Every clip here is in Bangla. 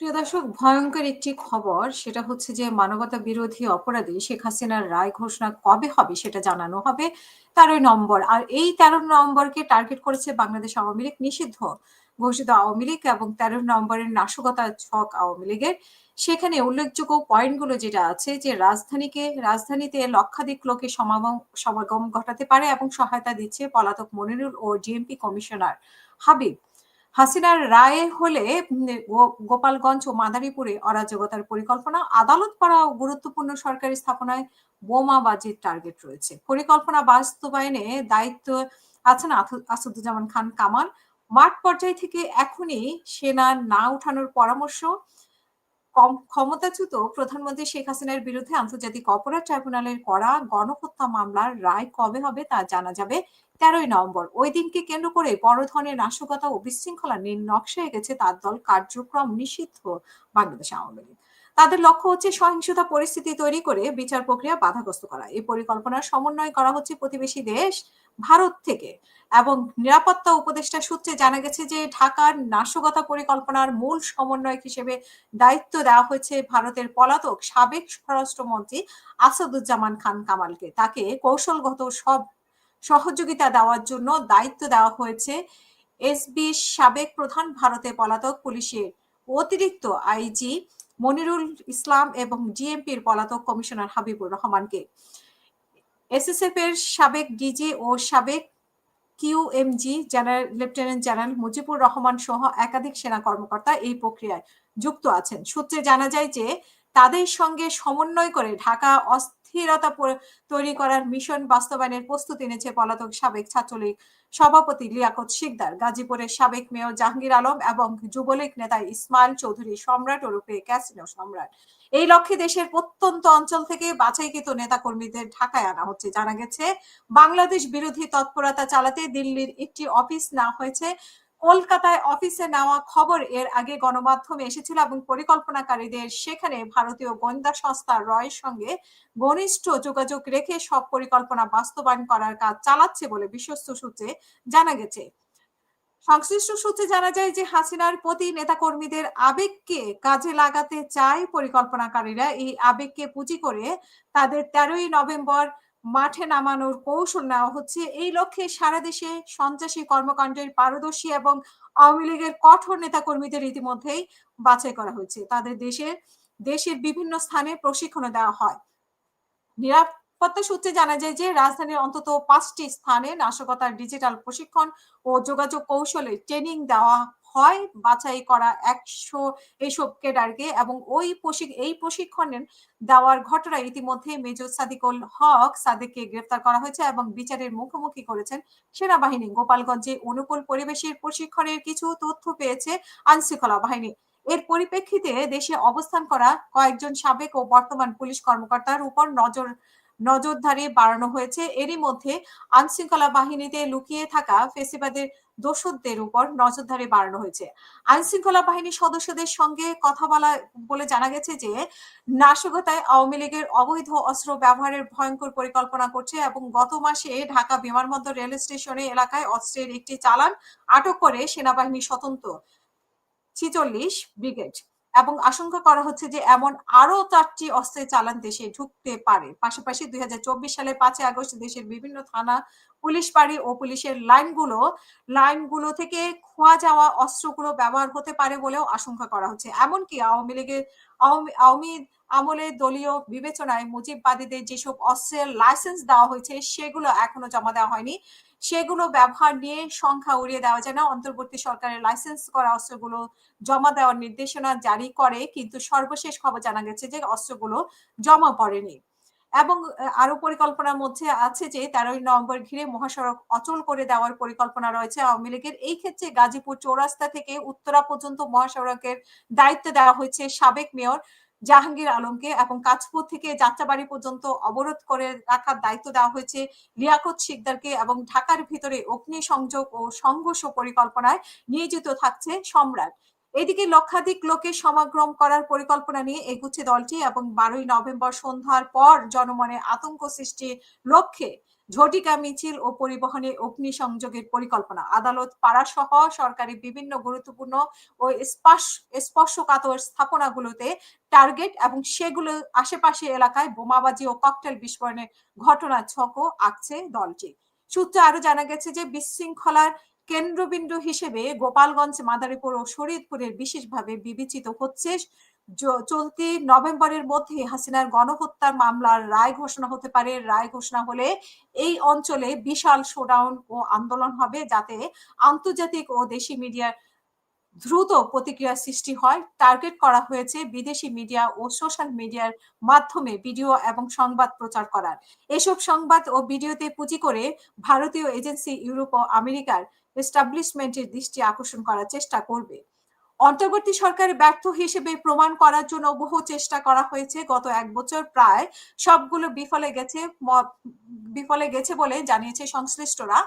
প্রিয় দর্শক, ভয়ঙ্কর একটি খবর, সেটা হচ্ছে যে মানবতা বিরোধী অপরাধী শেখ হাসিনার রায় ঘোষণা কবে হবে সেটা জানানো হবে তেরোই নম্বর আর এই তেরো নম্বরকে টার্গেট করেছে বাংলাদেশ আওয়ামী লীগ নিষিদ্ধ। ঘোষিত আওয়ামী লীগ এবং তেরো নম্বরের নাশকতা ছক আওয়ামী লীগের। সেখানে উল্লেখযোগ্য পয়েন্টগুলো যেটা আছে যে রাজধানীকে, রাজধানীতে লক্ষাধিক লোকে সমাগম সমাগম ঘটাতে পারে এবং সহায়তা দিচ্ছে পলাতক মনিরুল ও ডিএমপি কমিশনার হাবিব। হাসিনার রায় হলে গোপালগঞ্জ ও মাদারীপুরে অরাজকতার পরিকল্পনা, আদালত পাড়া গুরুত্বপূর্ণ সরকারি স্থাপনায় বোমাবাজির টার্গেট রয়েছে। পরিকল্পনা বাস্তবায়নে দায়িত্ব আছেন আসাদুজ্জামান খান কামাল। মাঠ পর্যায় থেকে এখনই সেনা না উঠানোর পরামর্শ ক্ষমতাচ্যুত প্রধানমন্ত্রী শেখ হাসিনার বিরুদ্ধে আন্তর্জাতিক অপরাধ ট্রাইব্যুনালের করা গণহত্যা মামলার রায় কবে হবে তা জানা যাবে। তেরোই নভেম্বর। ওই দিনকে কেন্দ্র করে বড় ধরনের নাশকতা ও বিশৃঙ্খলা নকশা এঁকেছে তার দল কার্যক্রম নিষিদ্ধ বাংলাদেশ আওয়ামী লীগ। তাদের লক্ষ্য হচ্ছে সহিংসতা পরিস্থিতি তৈরি করে বিচার প্রক্রিয়া বাধাগ্রস্ত করা। এই পরিকল্পনার সমন্বয় করা হচ্ছে প্রতিবেশী দেশ, ভারত থেকে। এবং নিরাপত্তা উপদেষ্টা সূত্রে জানা গেছে যে ঢাকার নাশকতা পরিকল্পনার মূল সমন্বয়ক হিসেবে দায়িত্ব দেওয়া হয়েছে ভারতের পলাতক সাবেক স্বরাষ্ট্রমন্ত্রী আসাদুজ্জামান খান কামালকে। তাকে কৌশলগত সব সহযোগিতা দেওয়ার জন্য দায়িত্ব দেওয়া হয়েছে এসবি সাবেক প্রধান ভারতে পলাতক পুলিশের অতিরিক্ত আইজি মনিরুল ইসলাম এবং ডিএমপির পলাতক কমিশনার হাবিবুর রহমানকে। এসএসএফ এর সাবেক ডিজি ও সাবেক QMG general, lieutenant general Mujibur Rahman সহ একাধিক সেনা কর্মকর্তা এই প্রক্রিয়ায় যুক্ত আছেন। সূত্রে জানা যায় যে তাদের সঙ্গে সমন্বয় করে ঢাকা অস্থিরতা তৈরি করার মিশন বাস্তবায়নের প্রস্তুতি নিয়েছে পলাতক সাবেক ছাত্রলীগ সভাপতি লিয়াকত শিকদার। গাজীপুরের সাবেক মেয়র জাহাঙ্গীর আলম এবং যুবলীগ নেতা ইসমাইল চৌধুরী সম্রাট ওরূপে ক্যাসিনো সম্রাট। এই লক্ষ্যে দেশের প্রত্যন্ত অঞ্চল থেকে বাছাইকৃত নেতা কর্মীদের ঢাকায় আনা হচ্ছে। জানা গেছে, বাংলাদেশ বিরোধী তৎপরতা চালাতে দিল্লির একটি অফিস না হয়েছে। কলকাতায় অফিসে নেওয়া খবর এর আগে গণমাধ্যমে এসেছিল এবং পরিকল্পনাকারীদের সেখানে ভারতীয় গোয়েন্দা সংস্থা রয়ের সঙ্গে ঘনিষ্ঠ যোগাযোগ রেখে সব পরিকল্পনা বাস্তবায়ন করার কাজ চালাচ্ছে বলে বিশ্বস্ত সূত্রে জানা গেছে। সংশ্লিষ্ট সূত্রে জানা যায় যে হাসিনার প্রতি নেতাকর্মীদের আবেগকে কাজে লাগাতে চায় পরিকল্পনাকারীরা। এই আবেগকে পুঁজি করে তাদের তেরোই নভেম্বর মাঠে নামানোর কৌশল নেওয়া হচ্ছে। এই লক্ষ্যে সারা দেশে সন্ত্রাসী কর্মকাণ্ডের পারদর্শী এবং আওয়ামী লীগের কঠোর নেতাকর্মীদের ইতিমধ্যেই বাছাই করা হয়েছে। তাদের দেশের দেশের বিভিন্ন স্থানে প্রশিক্ষণ দেওয়া হয়। নিরাপত্তা সূত্রে জানা যায় যে, রাজধানীর অন্তত পাঁচটি স্থানে নাশকতার ডিজিটাল প্রশিক্ষণ ও যোগাযোগ কৌশলে ট্রেনিং দেওয়া হয় বাছাই করা একশো এইসব কেডারকে এবং ওই এই প্রশিক্ষণের দেওয়ার ঘটনা ইতিমধ্যে মেজর সাদিকুল হক সাদেককে গ্রেফতার করা হয়েছে এবং বিচারের মুখোমুখি করেছেন সেনাবাহিনী। গোপালগঞ্জে অনুকূল পরিবেশের প্রশিক্ষণের কিছু তথ্য পেয়েছে আইনশৃঙ্খলা বাহিনী। এর পরিপ্রেক্ষিতে দেশে অবস্থান করা কয়েকজন সাবেক ও বর্তমান পুলিশ কর্মকর্তার উপর নজর নজরদারি বাড়ানো হয়েছে। এরই মধ্যে আইনশৃঙ্খলা বাহিনীতে লুকিয়ে থাকা ফেসিবাদের দোষদের উপর নজরদারি বাড়ানো হয়েছে। আইন শৃঙ্খলা বাহিনীর সদস্যদের সঙ্গে কথা বলা, বলে জানা গেছে যে, নাশকতায় আওয়ামী লীগের অবৈধ অস্ত্র ব্যবহারের ভয়ঙ্কর পরিকল্পনা করছে এবং গত মাসে ঢাকা বিমানবন্দর রেল স্টেশনে এলাকায় অস্ত্রের একটি চালান আটক করে সেনাবাহিনী স্বতন্ত্র ছিচল্লিশ ব্রিগেড। এবং আশঙ্কা করা হচ্ছে যে এমন আরও চারটি অস্ত্রের চালান দেশে ঢুকতে পারে। পাশাপাশি দুই হাজার চব্বিশ সালে পাঁচই আগস্ট দেশের বিভিন্ন থানা, পুলিশ বাড়ি ও পুলিশের লাইনগুলো লাইনগুলো থেকে খোয়া যাওয়া অস্ত্রগুলো ব্যবহার হতে পারে বলেও আশঙ্কা করা হচ্ছে। এমনকি আওয়ামী লীগের, আওয়ামী আমলে দলীয় বিবেচনায় মুজিববাদীদের যেসব অস্ত্রের লাইসেন্স দেওয়া হয়েছে, সেগুলো এখনও জমা দেওয়া হয়নি। সেগুলো ব্যবহার নিয়ে সংখ্যা উড়িয়ে দেওয়া যায় না। অন্তর্বর্তী সরকারের লাইসেন্স করা অস্ত্রগুলো জমা দেওয়ার নির্দেশনা জারি করে, কিন্তু সর্বশেষ খবর জানা গেছে যে অস্ত্রগুলো জমা পড়েনি। এবং আরও পরিকল্পনার মধ্যে আছে যে তেরোই নভেম্বর ঘিরে মহাসড়ক অচল করে দেওয়ার পরিকল্পনা রয়েছে আওয়ামী লীগের। এই ক্ষেত্রে গাজীপুর চৌরাস্তা থেকে উত্তরা পর্যন্ত মহাসড়কের দায়িত্ব দেওয়া হয়েছে সাবেক মেয়র জাহাঙ্গীর আলমকে এবং কাজপুর থেকে যাত্রাবাড়ি পর্যন্ত অবরোধ করে রাখার দায়িত্ব দেওয়া হয়েছে লিয়াকত শিকদারকে এবং ঢাকার ভিতরে অগ্নি সংযোগ ও সংঘর্ষ পরিকল্পনায় নিয়োজিত থাকছে সম্রাট। এদিকে লক্ষাধিক লোকে সমাগম করার পরিকল্পনা নিয়ে এগুচ্ছে দলটি এবং বারোই নভেম্বর সন্ধ্যার পর জনমনে আতঙ্ক সৃষ্টির লক্ষ্যে ঝটিকা মিছিল ও পরিবহনে অগ্নি সংযোগের পরিকল্পনা। আদালত পাড়া সহ সরকারি বিভিন্ন গুরুত্বপূর্ণ ও স্পর্শকাতর স্থাপনাগুলোতে টার্গেট এবং সেগুলো আশেপাশে এলাকায় বোমাবাজি ও ককটেল বিস্ফোরণের ঘটনা ছকও আঁকছে দলটি। সূত্রে আরও জানা গেছে যে বিশৃঙ্খলার কেন্দ্রবিন্দু হিসেবে গোপালগঞ্জ, মাদারীপুর ও শরীয়তপুরের বিশেষভাবে বিবেচিত হচ্ছে চলতি নভেম্বরের মধ্যে হাসিনার গণহত্যার মামলার রায় ঘোষণা হতে পারে। রায় ঘোষণা হলে এই অঞ্চলে বিশাল শোডাউন ও আন্দোলন হবে যাতে আন্তর্জাতিক ও দেশি মিডিয়ার দ্রুত প্রতিক্রিয়া সৃষ্টি হয়। টার্গেট করা হয়েছে বিদেশি মিডিয়া ও সোশ্যাল মিডিয়ার মাধ্যমে ভিডিও এবং সংবাদ প্রচার করার। এসব সংবাদ ও ভিডিওতে পুঁজি করে ভারতীয় এজেন্সি ইউরোপ ও আমেরিকার এস্টাবলিশমেন্টের দৃষ্টি আকর্ষণ করার চেষ্টা করবে। অন্তর্বর্তী সরকার ব্যর্থ হিসেবে প্রমাণ করার জন্য বহু চেষ্টা করা হয়েছে। গত এক বছর প্রায় সবগুলো বিফলে গেছে বিফলে গেছে বলে জানিয়েছে সংশ্লিষ্টরা।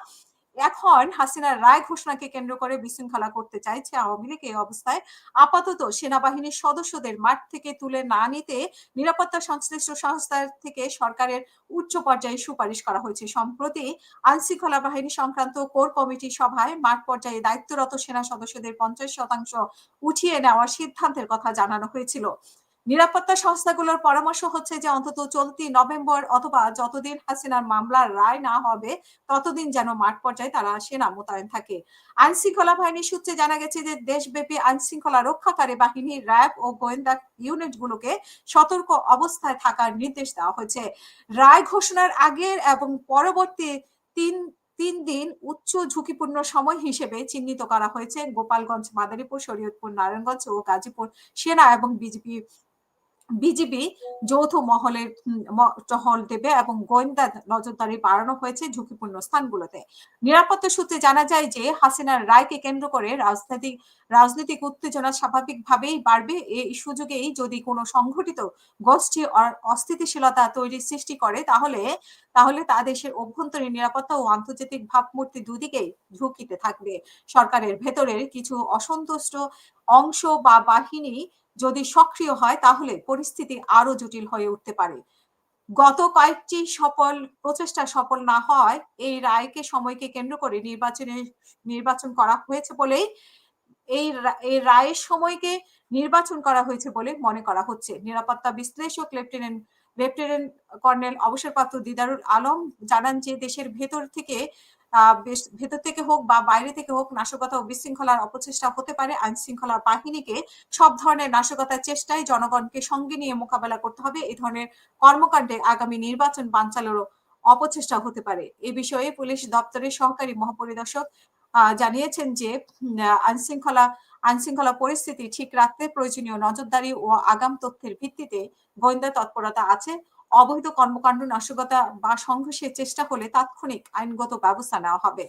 এখন হাসিনার রায় ঘোষণাকে কেন্দ্র করে বিশৃঙ্খলা করতে চাইছে আওয়ামী লীগ এই অবস্থায়। আপাতত সেনাবাহিনীর সদস্যদের মাঠ থেকে তুলে না নিতে নিরাপত্তা সংশ্লিষ্ট সংস্থার থেকে সরকারের উচ্চ পর্যায়ে সুপারিশ করা হয়েছে। সম্প্রতি আইনশৃঙ্খলা বাহিনী সংক্রান্ত কোর কমিটি সভায় মাঠ পর্যায়ে দায়িত্বরত সেনা সদস্যদের পঞ্চাশ শতাংশ উঠিয়ে নেওয়ার সিদ্ধান্তের কথা জানানো হয়েছিল। নিরাপত্তা সংস্থাগুলোর পরামর্শ হচ্ছে যে অন্তত চলতি নভেম্বর অথবা যতদিন হাসিনার মামলার রায় না হবে, ততদিন যেন মাঠ পর্যায়ে তারা সেনা মোতায়েন থাকে। আইন শৃঙ্খলা বাহিনীর সূত্রে জানা গেছে যে দেশব্যাপী আইন শৃঙ্খলা রক্ষাকারী বাহিনী র্যাব ও গোয়েন্দা ইউনিটগুলোকে সতর্ক অবস্থায় থাকার নির্দেশ দেওয়া হয়েছে। রায় ঘোষণার আগের এবং পরবর্তী তিন তিন দিন উচ্চ ঝুঁকিপূর্ণ সময় হিসেবে চিহ্নিত করা হয়েছে। গোপালগঞ্জ, মাদারীপুর, শরীয়তপুর, নারায়ণগঞ্জ ও গাজীপুর সেনা এবং বিজেপি বিজিবি যৌথ মহলের টহল দেবে এবং গোয়েন্দা নজরদারি বাড়ানো হয়েছে ঝুঁকিপূর্ণ স্থানগুলোতে। নিরাপত্তা সূত্রে জানা যায় যে, হাসিনার রায়কে কেন্দ্র করে রাজনৈতিক রাজনৈতিক উত্তেজনা স্বাভাবিকভাবেই বাড়বে। এই সুযোগেই যদি কোনো সংঘটিত গোষ্ঠী অস্থিতিশীলতা তৈরির সৃষ্টি করে, তাহলে তাহলে তা দেশের অভ্যন্তরীণ নিরাপত্তা ও আন্তর্জাতিক ভাবমূর্তি দুদিকেই ঝুঁকিতে থাকবে। সরকারের ভেতরের কিছু অসন্তুষ্ট অংশ বা বাহিনী যদি সক্রিয় হয়, তাহলে পরিস্থিতি আরও জটিল হয়ে উঠতে পারে। গত কয়েকটি সফল, প্রচেষ্টা সফল না হয় এই রায়কে সময়কে কেন্দ্র করে নির্বাচনে নির্বাচন করা হয়েছে বলেই এই এই রায়ের সময়কে নির্বাচন করা হয়েছে বলে মনে করা হচ্ছে। নিরাপত্তা বিশ্লেষক লেফটেন্যান্ট লেফটেন্যান্ট কর্নেল অবসরপ্রাপ্ত দিদারুল আলম জানান যে, দেশের ভেতর থেকে ভেতর থেকে হোক বা বাইরে থেকে হোক নাশকতা ও বিশৃঙ্খলার অপচেষ্টা হতে পারে। আইন শৃঙ্খলা বাহিনীকে সব ধরনের নাশকতার চেষ্টায় জনগণকে সঙ্গে নিয়ে মোকাবেলা করতে হবে। ধরনের কর্মকাণ্ডে আগামী নির্বাচন বানচালেরও অপচেষ্টা হতে পারে। এ বিষয়ে পুলিশ দপ্তরের সহকারী মহাপরিদর্শক জানিয়েছেন যে আইন শৃঙ্খলা আইন শৃঙ্খলা পরিস্থিতি ঠিক রাখতে প্রয়োজনীয় নজরদারি ও আগাম তথ্যের ভিত্তিতে গোয়েন্দা তৎপরতা আছে। অবৈধ কর্মকাণ্ড নাশকতা বা সংঘর্ষের চেষ্টা হলে তাৎক্ষণিক আইনগত ব্যবস্থা নেওয়া হবে।